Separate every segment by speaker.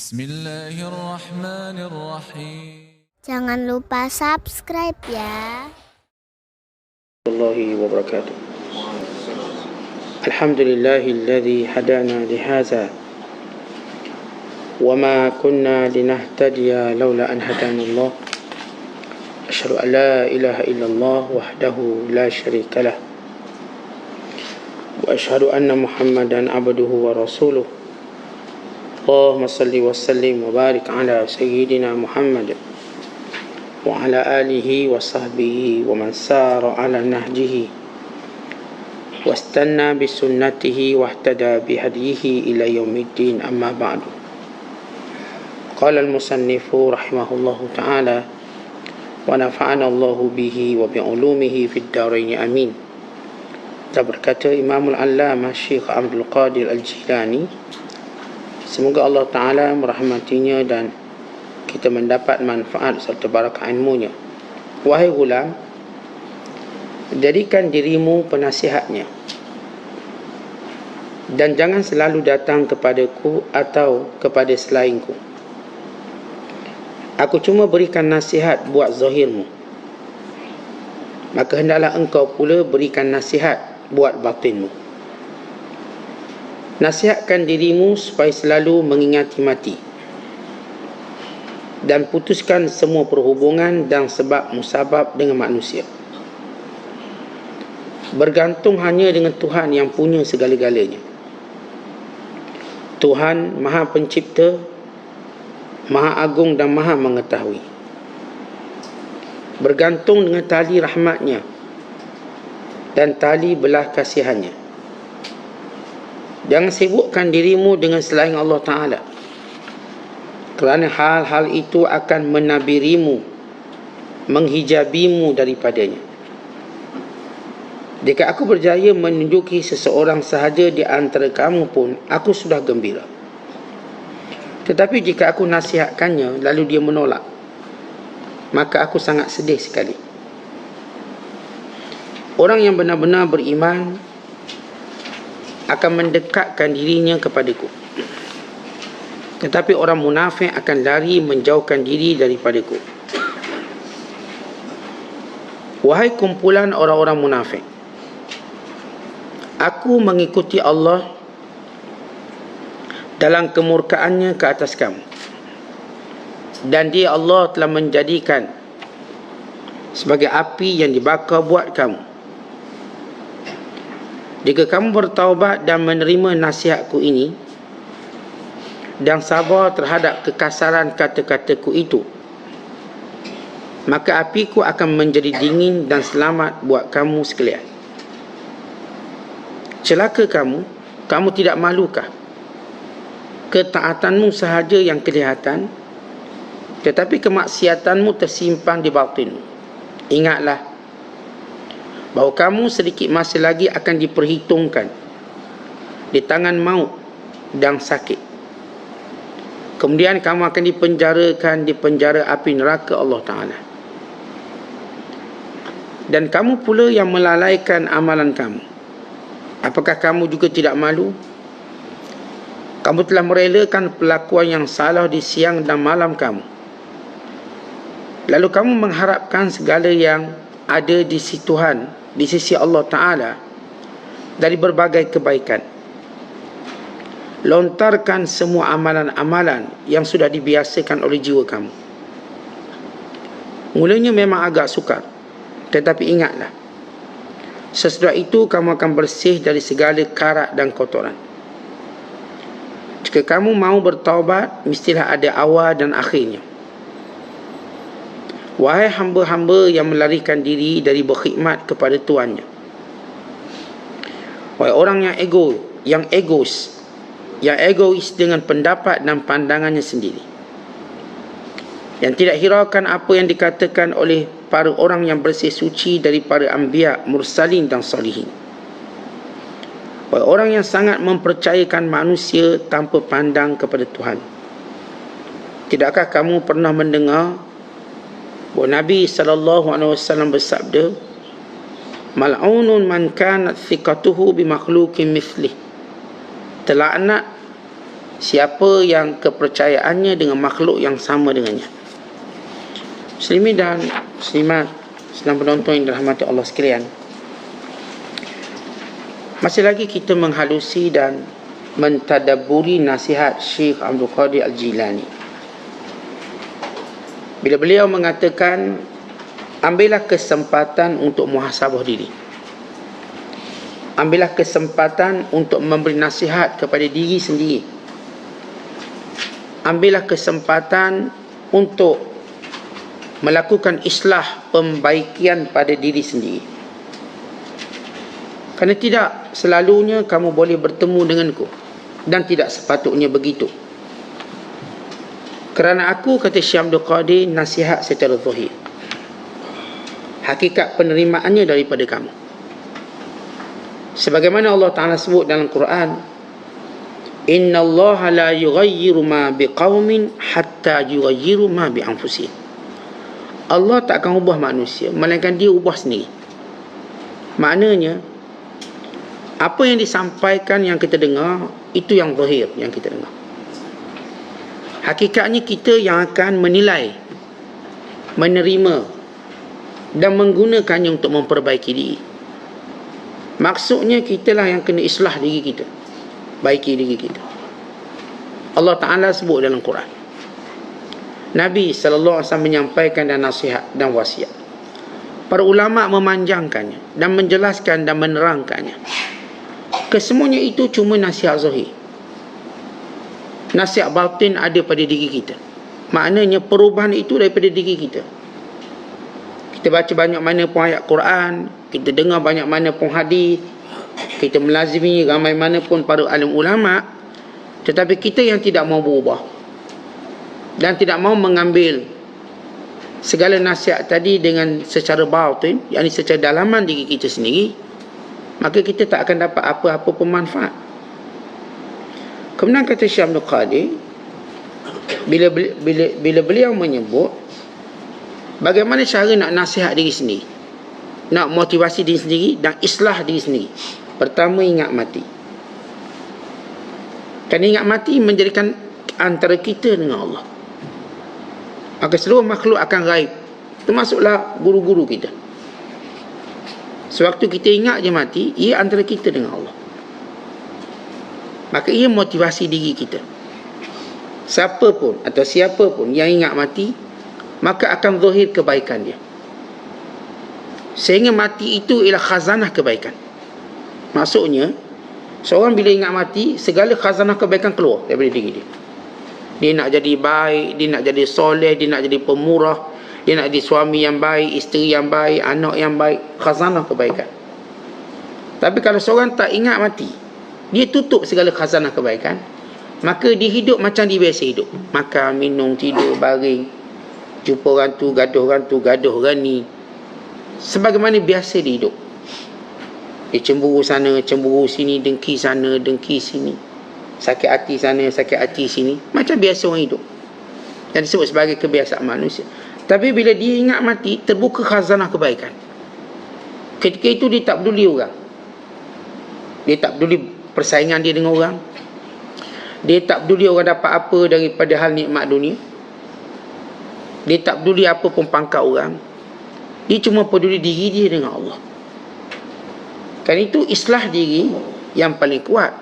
Speaker 1: بسم الله الرحمن الرحيم
Speaker 2: Jangan lupa subscribe ya.
Speaker 3: الله وبركاته الحمد لله الذي هدانا لهذا وما كنا لنهتدي لولا أن هدانا الله أشهد أن لا إله إلا الله وحده لا شريك له وأشهد أن محمدا عبده ورسوله اللهم صل وسلم وبارك على سيدنا محمد وعلى آله وصحبه ومن سار على نهجه واستنى بسنته واهتدى بهديه إلى يوم الدين أما بعد قال المصنف رحمه الله تعالى ونفعنا الله به وبعلومه في الدارين أمين dan berkata Imamul Allamah Syekh Abdul Qadir Al-Jilani Semoga Allah Ta'ala merahmatinya dan kita mendapat manfaat serta barakah ilmunya. Wahai gulam, jadikan dirimu penasihatnya. Dan jangan selalu datang kepadaku atau kepada selainku. Aku cuma berikan nasihat buat zahirmu. Maka hendaklah engkau pula berikan nasihat buat batinmu. Nasihatkan dirimu supaya selalu mengingati mati dan putuskan semua perhubungan dan sebab musabab dengan manusia. Bergantung hanya dengan Tuhan yang punya segala-galanya. Tuhan Maha Pencipta, Maha Agung dan Maha Mengetahui. Bergantung dengan tali rahmatnya dan tali belah kasihannya. Jangan sibukkan dirimu dengan selain Allah Ta'ala. Kerana hal-hal itu akan menabirimu, menghijabimu daripadanya. Jika aku berjaya menunjuki seseorang sahaja di antara kamu pun, aku sudah gembira. Tetapi jika aku nasihatkannya, lalu dia menolak, maka aku sangat sedih sekali. Orang yang benar-benar beriman akan mendekatkan dirinya kepadaku. Tetapi orang munafik akan lari menjauhkan diri daripadaku. Wahai kumpulan orang-orang munafik. Aku mengikuti Allah dalam kemurkaannya ke atas kamu. Dan dia Allah telah menjadikan sebagai api yang dibakar buat kamu. Jika kamu bertaubat dan menerima nasihatku ini dan sabar terhadap kekasaran kata-kataku itu, maka apiku akan menjadi dingin dan selamat buat kamu sekalian. Celaka kamu, kamu tidak malukah? Ketaatanmu sahaja yang kelihatan, tetapi kemaksiatanmu tersimpan di batinmu. Ingatlah, bahawa kamu sedikit masa lagi akan diperhitungkan di tangan maut dan sakit. Kemudian kamu akan dipenjarakan di penjara api neraka Allah Ta'ala. Dan kamu pula yang melalaikan amalan kamu. Apakah kamu juga tidak malu? Kamu telah merelakan pelakuan yang salah di siang dan malam kamu. Lalu kamu mengharapkan segala yang ada di sisi Tuhan, di sisi Allah Ta'ala dari berbagai kebaikan. Lontarkan semua amalan-amalan yang sudah dibiasakan oleh jiwa kamu. Mulanya memang agak sukar, tetapi ingatlah, sesudah itu kamu akan bersih dari segala karat dan kotoran. Jika kamu mau bertaubat, mestilah ada awal dan akhirnya. Wahai hamba-hamba yang melarikan diri dari berkhidmat kepada tuannya. Wahai orang yang ego, yang egois, yang egois dengan pendapat dan pandangannya sendiri. Yang tidak hiraukan apa yang dikatakan oleh para orang yang bersih suci daripada anbiya, mursalin dan salihin. Wahai orang yang sangat mempercayakan manusia tanpa pandang kepada Tuhan. Tidakkah kamu pernah mendengar bahawa Nabi SAW bersabda Mal'unun man kanat thiqatuhu bi makhlukin mithlih Telaknat siapa yang kepercayaannya dengan makhluk yang sama dengannya. Muslimin dan muslimat sedang penonton yang dirahmati Allah sekalian. Masih lagi kita menghalusi dan mentadaburi nasihat Syekh Abdul Qadir Al-Jilani. Bila beliau mengatakan ambillah kesempatan untuk muhasabah diri. Ambillah kesempatan untuk memberi nasihat kepada diri sendiri. Ambillah kesempatan untuk melakukan islah pembaikian pada diri sendiri. Kerana tidak selalunya kamu boleh bertemu denganku dan tidak sepatutnya begitu. Kerana aku kata Syekh Abdul Qadir nasihat secara zahir. Hakikat penerimaannya daripada kamu. Sebagaimana Allah Taala sebut dalam Quran, Inna Allah la yughayyiru ma biqaumin hatta yughayyiru ma bi anfusihim. Allah tak akan ubah manusia melainkan dia ubah sendiri. Maknanya apa yang disampaikan yang kita dengar itu yang zahir yang kita dengar. Hakikatnya kita yang akan menilai, menerima dan menggunakannya untuk memperbaiki diri. Maksudnya kitalah yang kena islah diri kita. Baiki diri kita. Allah Ta'ala sebut dalam Quran. Nabi SAW menyampaikan dan nasihat dan wasiat. Para ulama memanjangkannya dan menjelaskan dan menerangkannya. Kesemuanya itu cuma nasihat zahir. Nasihat batin ada pada diri kita. Maknanya perubahan itu daripada diri kita. Kita baca banyak mana pun ayat Quran, kita dengar banyak mana pun hadis, kita melazimi ramai mana pun para alim ulama, tetapi kita yang tidak mau berubah dan tidak mau mengambil segala nasihat tadi dengan secara batin, yakni secara dalaman diri kita sendiri, maka kita tak akan dapat apa-apa pemanfaat. Kemudian kata Syekh Abdul Qadir, bila, bila, bila beliau menyebut bagaimana cara nak nasihat diri sendiri, nak motivasi diri sendiri dan islah diri sendiri. Pertama ingat mati. Kan ingat mati menjadikan antara kita dengan Allah. Maka seluruh makhluk akan raib termasuklah guru-guru kita. Sewaktu kita ingat je mati ia antara kita dengan Allah maka ia motivasi diri kita. Siapa pun atau siapa pun yang ingat mati maka akan zahir kebaikan dia. Sehingga mati itu ialah khazanah kebaikan. Maksudnya seorang bila ingat mati segala khazanah kebaikan keluar daripada diri dia. Dia nak jadi baik, dia nak jadi soleh, dia nak jadi pemurah, dia nak jadi suami yang baik, isteri yang baik, anak yang baik, khazanah kebaikan. Tapi kalau seorang tak ingat mati, dia tutup segala khazanah kebaikan, maka dia hidup macam dia biasa hidup. Makan, minum, tidur, baring, jumpa orang tu, gaduh orang tu, gaduh orang ni. Sebagaimana biasa dia hidup. Dia cemburu sana, cemburu sini, dengki sana, dengki sini sakit hati sana, sakit hati sini. Macam biasa orang hidup. Yang disebut sebagai kebiasaan manusia. Tapi bila dia ingat mati, terbuka khazanah kebaikan. Ketika itu dia tak peduli orang. Dia tak peduli persaingan dia dengan orang. Dia tak peduli orang dapat apa daripada hal nikmat dunia. Dia tak peduli apa pun pangkat orang. Dia cuma peduli diri dia dengan Allah. Kan itu islah diri yang paling kuat.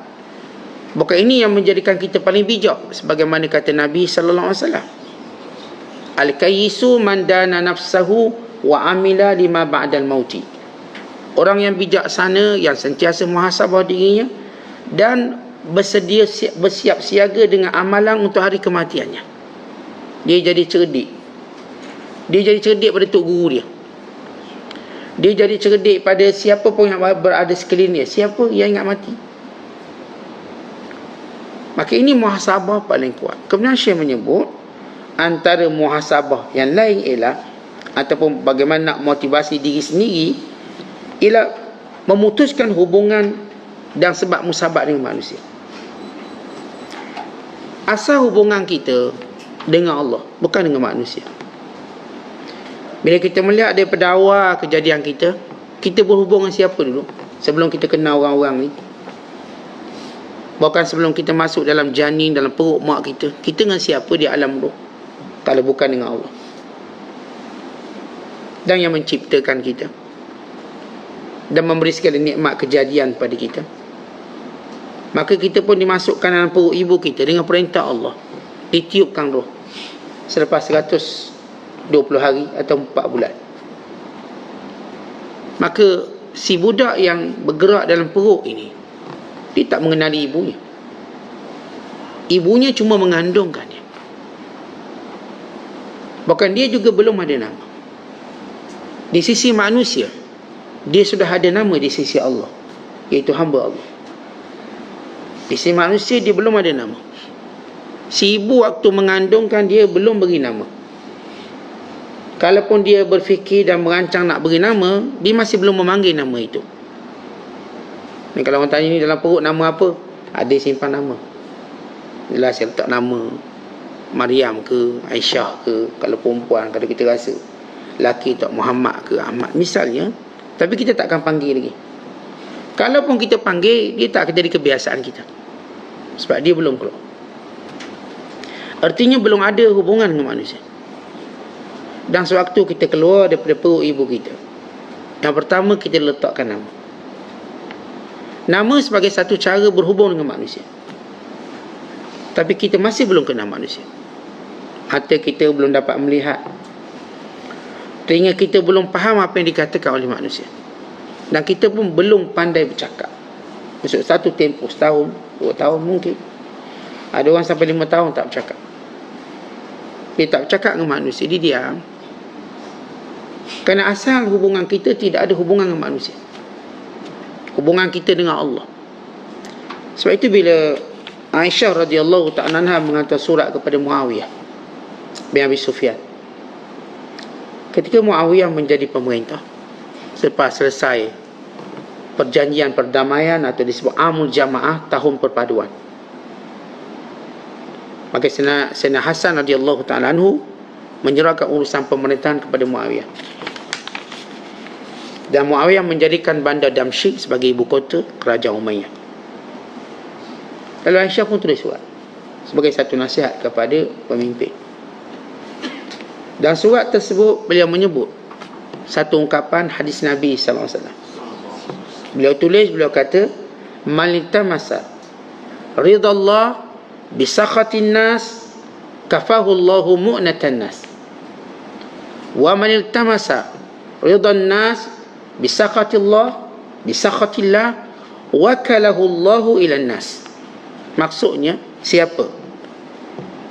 Speaker 3: Bukan ini yang menjadikan kita paling bijak sebagaimana kata Nabi sallallahu alaihi wasallam. Al-kayyisu man dana nafsahu wa amila lima ba'dal mauti. Orang yang bijaksana yang sentiasa muhasabah dirinya dan bersedia bersiap siaga dengan amalan untuk hari kematiannya. Dia jadi cerdik. Dia jadi cerdik pada tok guru dia. Dia jadi cerdik pada siapa pun yang berada sekeliling dia. Siapa yang ingat mati. Maka ini muhasabah paling kuat. Kemudian Syekh menyebut antara muhasabah yang lain ialah ataupun bagaimana nak motivasi diri sendiri ialah memutuskan hubungan dan sebab musabat dengan manusia. Asal hubungan kita dengan Allah bukan dengan manusia. Bila kita melihat daripada awal kejadian kita, kita berhubung dengan siapa dulu sebelum kita kenal orang-orang ni? Bahkan sebelum kita masuk dalam janin, dalam perut mak kita, kita dengan siapa di alam roh? Kalau bukan dengan Allah. Dan yang menciptakan kita. Dan memberi segala nikmat kejadian pada kita. Maka kita pun dimasukkan dalam perut ibu kita dengan perintah Allah. Ditiupkan roh. Selepas 120 hari atau 4 bulan. Maka si budak yang bergerak dalam perut ini dia tak mengenali ibunya. Ibunya cuma mengandungkan dia. Bahkan dia juga belum ada nama. Di sisi manusia, dia sudah ada nama di sisi Allah. Iaitu hamba Allah. Sisi manusia, dia belum ada nama. Si ibu waktu mengandungkan dia belum beri nama. Kalaupun dia berfikir dan merancang nak beri nama, dia masih belum memanggil nama itu. Ni kalau orang tanya ni dalam perut nama apa? Ada simpan nama. Jelas saya letak nama Maryam ke Aisyah ke kalau perempuan kalau kita rasa laki tak Muhammad ke Ahmad misalnya tapi kita tak akan panggil lagi kalaupun kita panggil dia tak akan jadi kebiasaan kita sebab dia belum keluar artinya belum ada hubungan dengan manusia dan sewaktu kita keluar daripada perut ibu kita yang pertama kita letakkan nama Nama sebagai satu cara berhubung dengan manusia. Tapi kita masih belum kenal manusia. Mata kita belum dapat melihat. Telinga kita belum faham apa yang dikatakan oleh manusia. Dan kita pun belum pandai bercakap. Maksud satu tempoh, setahun, dua tahun mungkin. Ada orang sampai lima tahun tak bercakap. Dia tak bercakap dengan manusia, dia diam. Kerana asal hubungan kita tidak ada hubungan dengan manusia hubungan kita dengan Allah. Sebab itu bila Aisyah radhiyallahu ta'ala anha menghantar surat kepada Muawiyah bin Abi Sufyan. Ketika Muawiyah menjadi pemerintah selepas selesai perjanjian perdamaian atau disebut Amul Jamaah tahun perpaduan. Maka Sena, Sena Hasan radhiyallahu ta'ala anhu menyerahkan urusan pemerintahan kepada Muawiyah dan Muawiyah menjadikan bandar Damsyik sebagai ibu kota kerajaan Umayyah. Lalu Aisyah pun tulis surat sebagai satu nasihat kepada pemimpin. Dan surat tersebut beliau menyebut satu ungkapan hadis Nabi sallallahu alaihi wasallam. Beliau tulis beliau kata malita masa. Ridallah bi sakhatin nas kafahu Allahu mu'natan nas. Wa man iltamasa ridan nas bisakhatillah bisakhatillah wakalahu Allahu ila nas. Maksudnya siapa?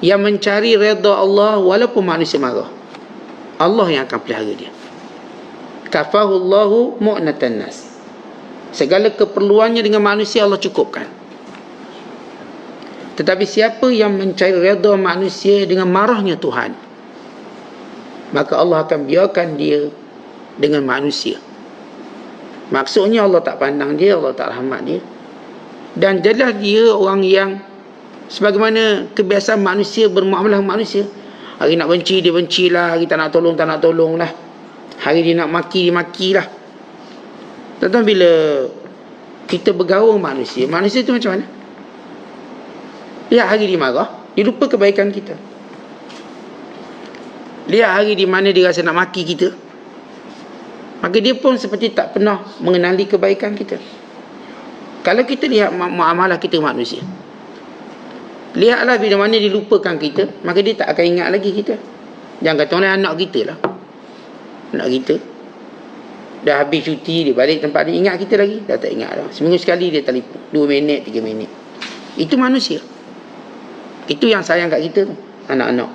Speaker 3: Yang mencari redha Allah walaupun manusia marah. Allah yang akan pelihara dia. Kafahu Allahu mu'natan nas segala keperluannya dengan manusia Allah cukupkan tetapi siapa yang mencari redha manusia dengan marahnya Tuhan maka Allah akan biarkan dia dengan manusia Maksudnya Allah tak pandang dia, Allah tak rahmat dia. Dan jadilah dia orang yang sebagaimana kebiasaan manusia bermuamalah manusia. Hari nak benci, dia benci lah. Hari tak nak tolong, tak nak tolong lah. Hari dia nak maki, dia maki Tentang bila kita bergaul manusia, manusia tu macam mana? Lihat hari dia marah, dia lupa kebaikan kita. Lihat hari di mana dia rasa nak maki kita, Maka dia pun seperti tak pernah mengenali kebaikan kita. Kalau kita lihat muamalah kita manusia. Lihatlah bila mana dia lupakan kita. Maka dia tak akan ingat lagi kita. Jangan kata orang anak kita lah. Anak kita. Dah habis cuti dia balik tempat dia. Ingat kita lagi. Dah tak ingat lah. Seminggu sekali dia telefon. Dua minit, tiga minit. Itu manusia. Itu yang sayang kat kita tu. Anak-anak.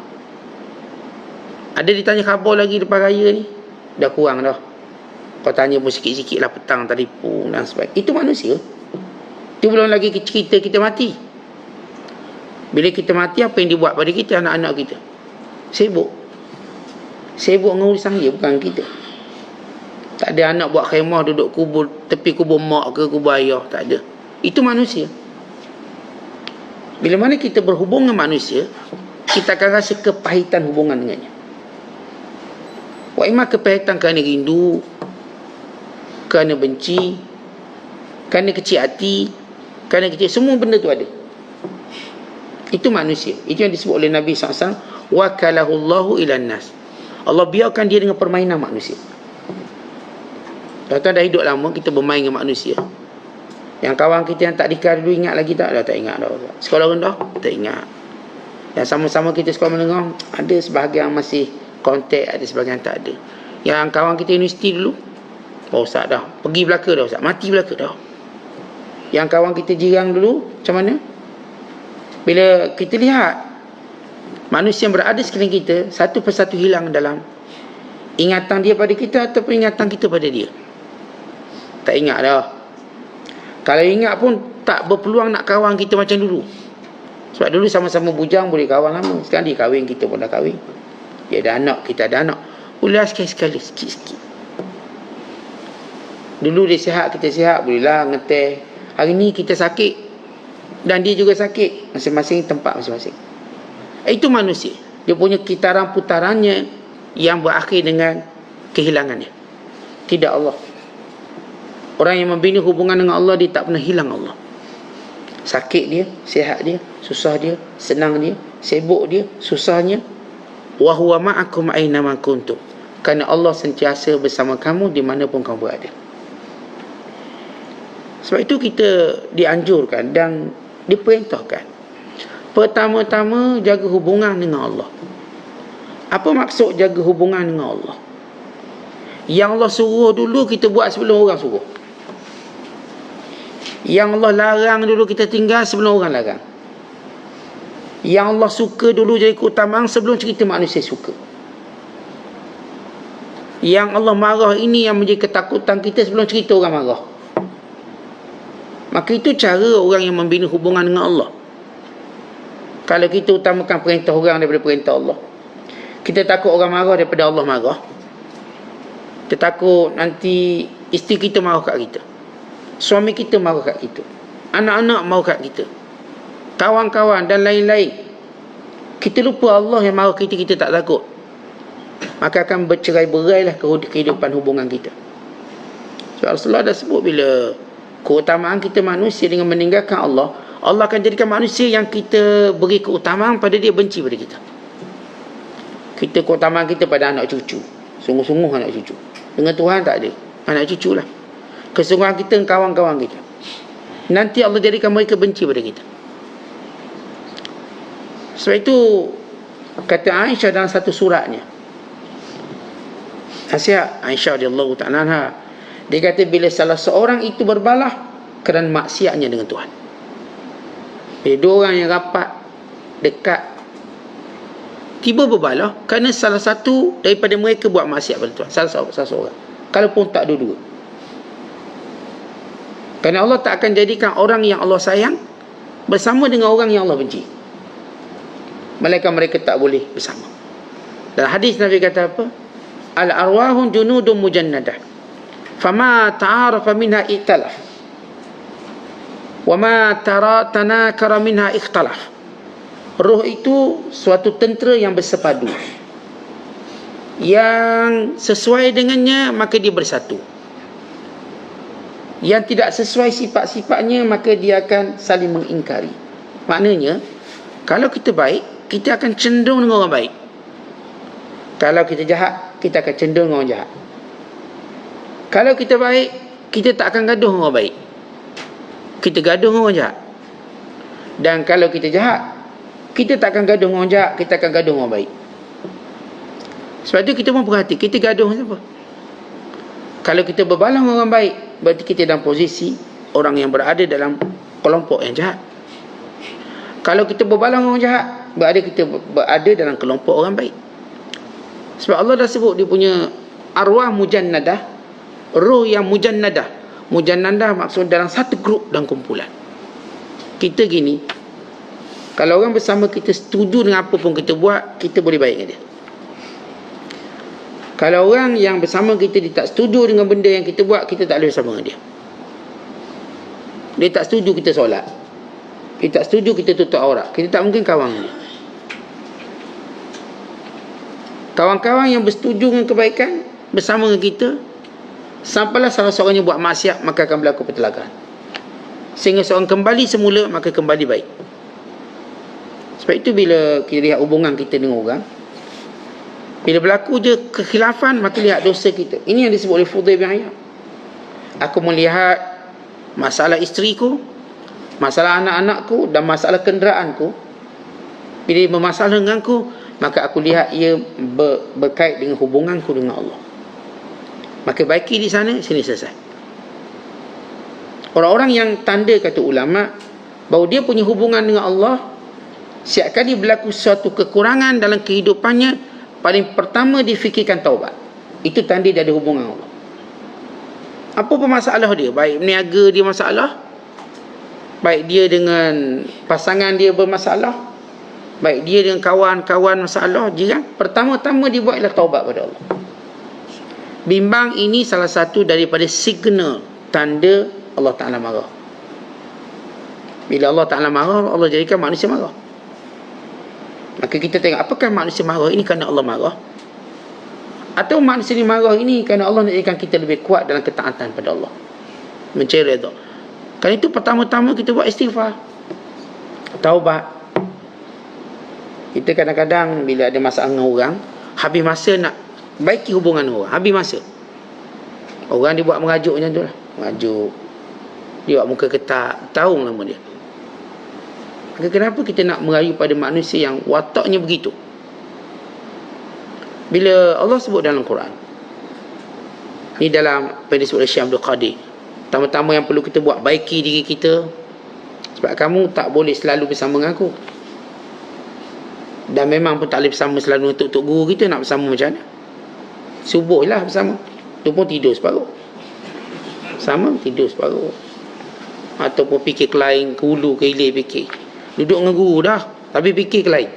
Speaker 3: Ada ditanya khabar lagi lepas raya ni. Dah kurang dah. Kau tanya pun sikit-sikit lah petang pun dan sebagainya. Itu manusia. Itu belum lagi cerita kita mati. Bila kita mati, apa yang dibuat pada kita, anak-anak kita? Sibuk. Sibuk dengan urusan dia, bukan kita. Tak ada anak buat khemah duduk kubur, tepi kubur mak ke kubur ayah. Tak ada. Itu manusia. Bila mana kita berhubung dengan manusia, kita akan rasa kepahitan hubungan dengannya. Wa imah kepahitan kerana rindu, kerana benci, kerana kecil hati, Kerana kecil semua benda tu ada. Itu manusia. Itu yang disebut oleh Nabi SAW. Wakalahullahu ilan nas. Allah biarkan dia dengan permainan manusia. Tuan-tuan dah hidup lama, kita bermain dengan manusia. Yang kawan kita yang tak dikar dulu ingat lagi tak? Dah tak ingat dah. Sekolah rendah? Tak ingat. Yang sama-sama kita sekolah menengah, ada sebahagian masih kontak, ada sebahagian tak ada. Yang kawan kita universiti dulu, oh Ustaz dah. Pergi belaka dah Ustaz. Mati belaka dah. Yang kawan kita jirang dulu, macam mana? Bila kita lihat manusia yang berada sekeliling kita satu persatu hilang dalam ingatan dia pada kita ataupun ingatan kita pada dia. Tak ingat dah. Kalau ingat pun tak berpeluang nak kawan kita macam dulu. Sebab dulu sama-sama bujang boleh kawan lama. Sekarang dia kahwin, kita pun dah kahwin. Dia ada anak, kita ada anak. Bolehlah sekali-sekali, sikit-sikit. Dulu dia sihat, kita sihat. Bolehlah ngeteh. Hari ni kita sakit, dan dia juga sakit masing-masing tempat masing-masing itu manusia dia punya kitaran putarannya yang berakhir dengan kehilangannya tidak Allah orang yang membina hubungan dengan Allah dia tak pernah hilang Allah sakit dia sihat dia susah dia senang dia sibuk dia susahnya wa huwa ma'akum aina ma kuntum kerana Allah sentiasa bersama kamu di mana pun kamu berada sebab itu kita dianjurkan dan diperintahkan. Pertama-tama jaga hubungan dengan Allah. Apa maksud jaga hubungan dengan Allah? Yang Allah suruh dulu kita buat sebelum orang suruh. Yang Allah larang dulu kita tinggal sebelum orang larang. Yang Allah suka dulu jadi keutamaan sebelum cerita manusia suka. Yang Allah marah ini yang menjadi ketakutan kita sebelum cerita orang marah. Maka itu cara orang yang membina hubungan dengan Allah. Kalau kita utamakan perintah orang daripada perintah Allah. Kita takut orang marah daripada Allah marah. Kita takut nanti isteri kita marah kat kita. Suami kita marah kat kita. Anak-anak marah kat kita. Kawan-kawan dan lain-lain. Kita lupa Allah yang marah kita, kita tak takut. Maka akan bercerai berailah kehidupan hubungan kita. So, Rasulullah dah sebut bila keutamaan kita manusia dengan meninggalkan Allah Allah akan jadikan manusia yang kita beri keutamaan pada dia benci pada kita kita keutamaan kita pada anak cucu sungguh-sungguh anak cucu dengan Tuhan tak ada anak cucu lah kesungguhan kita dengan kawan-kawan kita nanti Allah jadikan mereka benci pada kita sebab itu kata Aisyah dalam satu suratnya Aisyah Aisyah radhiyallahu ta'ala dia kata bila salah seorang itu berbalah kerana maksiatnya dengan Tuhan. Bila dua orang yang rapat, dekat, tiba berbalah kerana salah satu daripada mereka buat maksiat pada Tuhan. Salah, salah seorang. Kalaupun tak dua-dua. Kerana Allah tak akan jadikan orang yang Allah sayang bersama dengan orang yang Allah benci. Mereka mereka tak boleh bersama. Dalam hadis Nabi kata apa? Al-arwahun junudun mujannadah fama ta'arafa minha ikhtalaf wa ma tara tanakara minha ikhtalaf roh itu suatu tentera yang bersepadu yang sesuai dengannya maka dia bersatu yang tidak sesuai sifat-sifatnya maka dia akan saling mengingkari maknanya kalau kita baik kita akan cenderung dengan orang baik kalau kita jahat kita akan cenderung dengan orang jahat kalau kita baik, kita tak akan gaduh dengan orang baik. Kita gaduh dengan orang jahat. Dan kalau kita jahat, kita tak akan gaduh dengan orang jahat, kita akan gaduh dengan orang baik. Sebab itu kita pun perhati, kita gaduh dengan siapa? Kalau kita berbalang orang baik, berarti kita dalam posisi orang yang berada dalam kelompok yang jahat. Kalau kita berbalang orang jahat, berada kita berada dalam kelompok orang baik. Sebab Allah dah sebut dia punya arwah mujannadah roh yang mujannadah mujannadah maksud dalam satu grup dan kumpulan kita gini kalau orang bersama kita setuju dengan apa pun kita buat kita boleh baik dengan dia kalau orang yang bersama kita dia tak setuju dengan benda yang kita buat kita tak boleh bersama dengan dia. Dia tak setuju kita solat. Dia tak setuju kita tutup aurat. Kita tak mungkin kawan dia. Kawan-kawan yang bersetuju dengan kebaikan bersama dengan kita Sampailah salah seorangnya buat maksiat maka akan berlaku pertelakan. sehingga seorang kembali semula maka kembali baik. Sebab itu bila kita lihat hubungan kita dengan orang bila berlaku je kekhilafan maka lihat dosa kita. Ini yang disebut oleh Fudail bin Ayyad. Aku melihat masalah isteriku masalah anak-anakku dan masalah kenderaanku. Bila bermasalah denganku maka aku lihat ia ber, berkait dengan hubunganku dengan Allah. Maka baiki di sana sini selesai. Orang-orang yang tanda kata ulama bahawa dia punya hubungan dengan Allah setiap kali berlaku suatu kekurangan dalam kehidupannya paling pertama difikirkan taubat. Itu tanda dia ada hubungan Allah. Apa pun masalah dia? Baik niaga dia masalah? Baik dia dengan pasangan dia bermasalah? Baik dia dengan kawan-kawan masalah? Jiran pertama-tama dia taubat pada Allah. Bimbang ini salah satu daripada signal tanda Allah Ta'ala marah. Bila Allah Ta'ala marah Allah jadikan manusia marah maka kita tengok apakah manusia marah ini kerana Allah marah? Atau manusia ini marah ini kerana Allah nak jadikan kita lebih kuat dalam ketaatan pada Allah? Mencari redha kerana itu pertama-tama kita buat istighfar. Taubat. Kita kadang-kadang bila ada masalah dengan orang habis masa nak baiki hubungan orang habis masa. Orang dia buat mengajuk macam tu lah. Mengajuk dia buat muka ketak. Tahu nama dia kenapa kita nak merayu pada manusia yang wataknya begitu? Bila Allah sebut dalam Quran ni dalam disebut oleh Syekh Abdul Qadir pertama-tama yang perlu kita buat baiki diri kita sebab kamu tak boleh selalu bersama dengan aku. Dan memang pun tak boleh bersama selalu untuk tok guru kita nak bersama macam mana? Subuh lah bersama. Tu pun tidur separuh. Sama tidur separuh. Ataupun fikir ke lain ke hulu ke hilir fikir duduk dengan guru dah. Tapi fikir ke lain?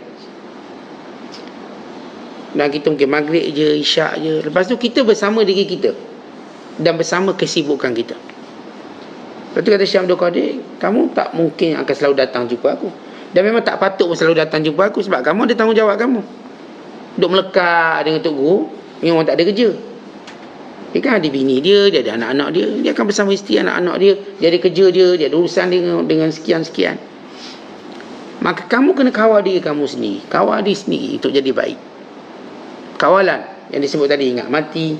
Speaker 3: Dan kita mungkin maghrib je isyak je. Lepas tu kita bersama diri kita. Dan bersama kesibukan kita. Lepas tu kata Syekh Qadir Kamu tak mungkin akan selalu datang jumpa aku. Dan memang tak patut pun selalu datang jumpa aku sebab kamu ada tanggungjawab kamu. Duk melekat dengan tok guru, memang tak ada kerja. Dia kan ada bini dia, dia ada anak-anak dia, dia akan bersama isteri anak-anak dia, dia ada kerja dia, dia ada urusan dengan dengan sekian-sekian. Maka kamu kena kawal diri kamu sendiri, kawal diri sendiri untuk jadi baik. Kawalan yang disebut tadi ingat mati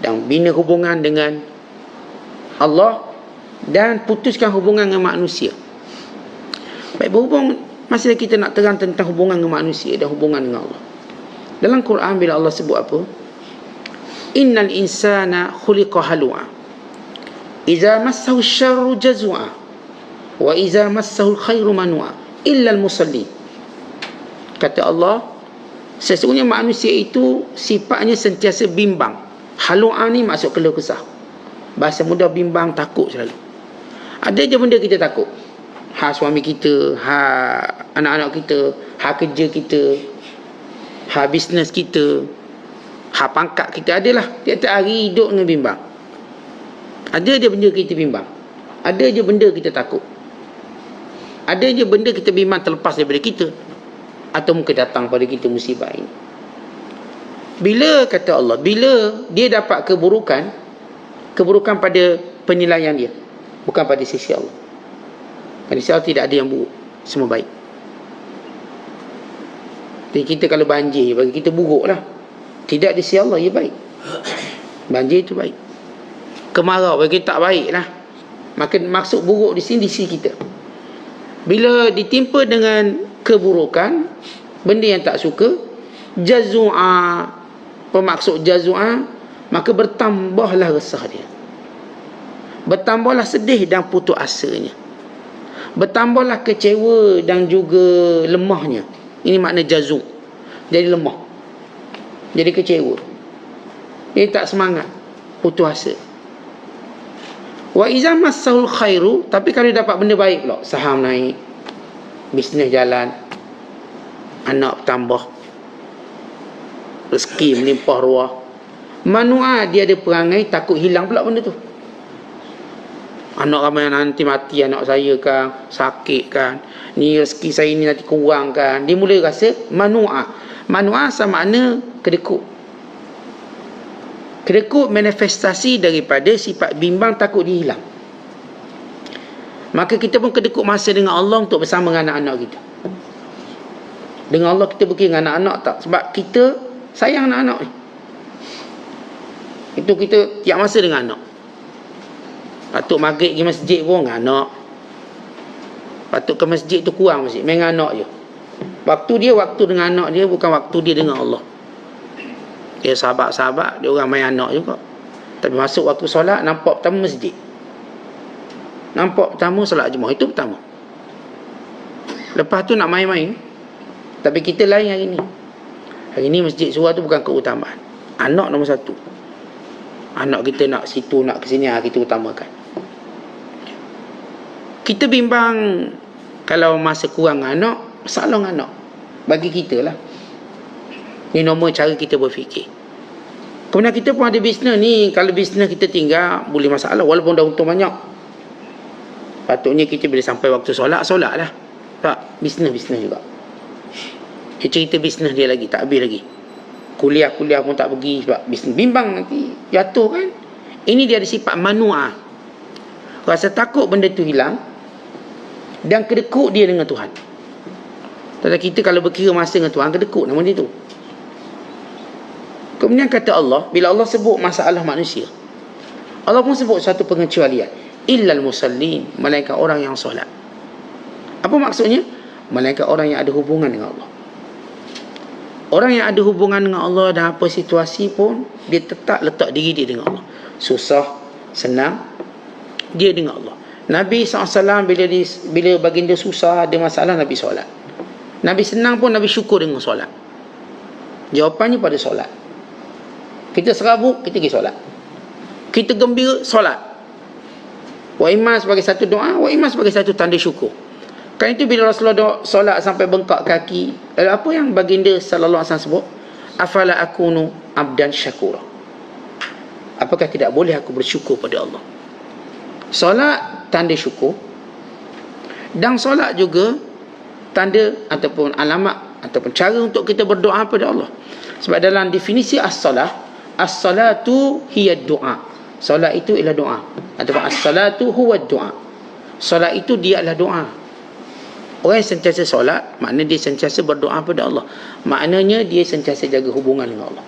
Speaker 3: dan bina hubungan dengan Allah dan putuskan hubungan dengan manusia. Baik berhubung masih kita nak terang tentang hubungan dengan manusia dan hubungan dengan Allah. Dalam Quran bila Allah sebut apa? Innal insana khuliqa halwa. Iza massahu syarru jazua. Wa iza massahu khairu manua. Illa al-musalli. Kata Allah, sesungguhnya manusia itu sifatnya sentiasa bimbang. Halua ni masuk keluh kesah. Bahasa mudah bimbang, takut selalu. Ada je benda kita takut hak suami kita, hak anak-anak kita, hak kerja kita, hak bisnes kita, hak pangkat kita adalah tiap-tiap hari hidup dengan bimbang. Ada je benda kita bimbang. Ada je benda kita takut. Ada je benda kita bimbang terlepas daripada kita. Atau mungkin datang pada kita musibah ini. Bila kata Allah, bila dia dapat keburukan, keburukan pada penilaian dia. Bukan pada sisi Allah. Manusia tidak ada yang buruk Semua baik Jadi kita kalau banjir Bagi kita buruk lah Tidak di sisi Allah ia baik Banjir itu baik Kemarau bagi kita tak baik lah Maka maksud buruk di sini di sisi kita Bila ditimpa dengan Keburukan Benda yang tak suka Jazu'a Pemaksud jazu'a Maka bertambahlah resah dia. Bertambahlah sedih dan putus asanya. Bertambahlah kecewa dan juga lemahnya. Ini makna jazuk jadi lemah. Jadi kecewa. Dia tak semangat. Putus asa wa iza massahul khairu tapi kalau dia dapat benda baik pula saham naik bisnes jalan anak tambah rezeki melimpah ruah. Manua dia ada perangai takut hilang pula benda tu. Anak ramai nanti mati anak saya kan sakit kan. Ni rezeki saya ni nanti kurang kan. Dia mula rasa manua. Manua sama makna kedekut kedekut manifestasi daripada sifat bimbang takut dia hilang Maka kita pun kedekut masa dengan Allah untuk bersama dengan anak-anak kita. Dengan Allah kita pergi dengan anak-anak tak? Sebab kita sayang anak-anak ni. Itu kita tiap masa dengan anak. Patut maghrib pergi masjid pun dengan anak. Patut ke masjid tu kurang masjid. Main dengan anak je. Waktu dia, waktu dengan anak dia bukan waktu dia dengan Allah. Dia sahabat-sahabat, dia orang main anak juga. Tapi masuk waktu solat, nampak pertama masjid. Nampak pertama solat jemaah. Itu pertama. Lepas tu nak main-main. Tapi kita lain hari ni. Hari ni masjid surah tu bukan keutamaan. Anak nombor satu. Anak kita nak situ, nak ke sini, kita utamakan. Kita bimbang kalau masa kurang anak, dengan anak. Bagi kita lah. Ini nombor cara kita berfikir. Kemudian kita pun ada bisnes ni. Kalau bisnes kita tinggal, boleh masalah. Walaupun dah untung banyak. Patutnya kita bila sampai waktu solat, solat lah. Tak, bisnes-bisnes juga. Dia cerita bisnes dia lagi, tak habis lagi. Kuliah-kuliah pun tak pergi sebab bisnes. Bimbang nanti, jatuh kan. Ini dia ada sifat manu'ah. Rasa takut benda tu hilang. Dan kedekut dia dengan Tuhan. Tetapi kita kalau berkira masa dengan Tuhan, kedekut nama dia tu. Kemudian kata Allah, bila Allah sebut masalah manusia, Allah pun sebut satu pengecualian. Illal musallin, malaikat orang yang solat. Apa maksudnya? Malaikat orang yang ada hubungan dengan Allah. Orang yang ada hubungan dengan Allah dan apa situasi pun, dia tetap letak diri dia dengan Allah. Susah, senang, dia dengan Allah. Nabi SAW bila dia, bila baginda susah, ada masalah, Nabi solat. Nabi senang pun, Nabi syukur dengan solat. Jawapannya pada solat. Kita serabut, kita pergi solat. Kita gembira, solat. Wa iman sebagai satu doa, wa iman sebagai satu tanda syukur. Kan itu bila Rasulullah doa, solat sampai bengkak kaki. Lalu apa yang baginda sallallahu alaihi wasallam sebut? Afala akunu abdan syakura. Apakah tidak boleh aku bersyukur pada Allah? Solat tanda syukur. Dan solat juga tanda ataupun alamat ataupun cara untuk kita berdoa pada Allah. Sebab dalam definisi as-salah, as-salatu hiya doa. Solat itu ialah doa. Ataupun as-salatu huwa doa. Solat itu dia adalah doa. Orang yang sentiasa solat, maknanya dia sentiasa berdoa pada Allah. Maknanya dia sentiasa jaga hubungan dengan Allah.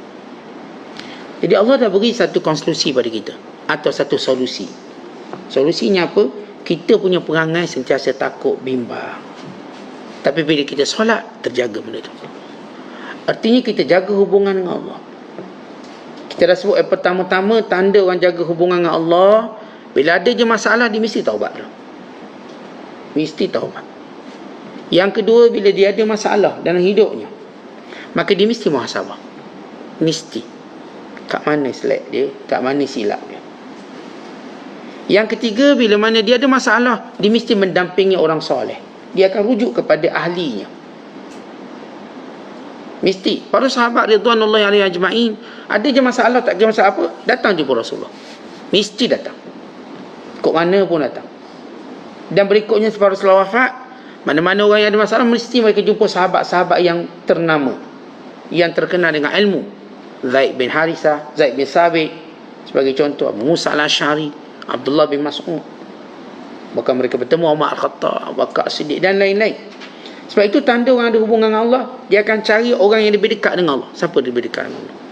Speaker 3: Jadi Allah dah beri satu konstruksi pada kita. Atau satu solusi. Solusinya apa? Kita punya perangai sentiasa takut, bimbang. Tapi bila kita solat, terjaga benda tu. Artinya kita jaga hubungan dengan Allah. Kita dah sebut eh, pertama-tama tanda orang jaga hubungan dengan Allah. Bila ada je masalah, dia mesti taubat. Mesti taubat. Yang kedua, bila dia ada masalah dalam hidupnya, maka dia mesti muhasabah. Mesti. Kat mana selek dia, kat mana silap dia. Yang ketiga, bila mana dia ada masalah, dia mesti mendampingi orang soleh. Dia akan rujuk kepada ahlinya. Mesti. Para sahabat Ridwanullah alaihi ajma'in, ada je masalah, tak ada masalah apa, datang jumpa Rasulullah. Mesti datang. Kok mana pun datang. Dan berikutnya sebab Rasulullah wafat, mana-mana orang yang ada masalah mesti mereka jumpa sahabat-sahabat yang ternama yang terkenal dengan ilmu. Zaid bin Harisah, Zaid bin Sabit sebagai contoh Abu Musa al-Asy'ari, Abdullah bin Mas'ud. Bahkan mereka bertemu Umar Al-Khattab, Abu Bakar Siddiq dan lain-lain. Sebab itu tanda orang ada hubungan dengan Allah, dia akan cari orang yang lebih dekat dengan Allah. Siapa lebih dekat dengan Allah?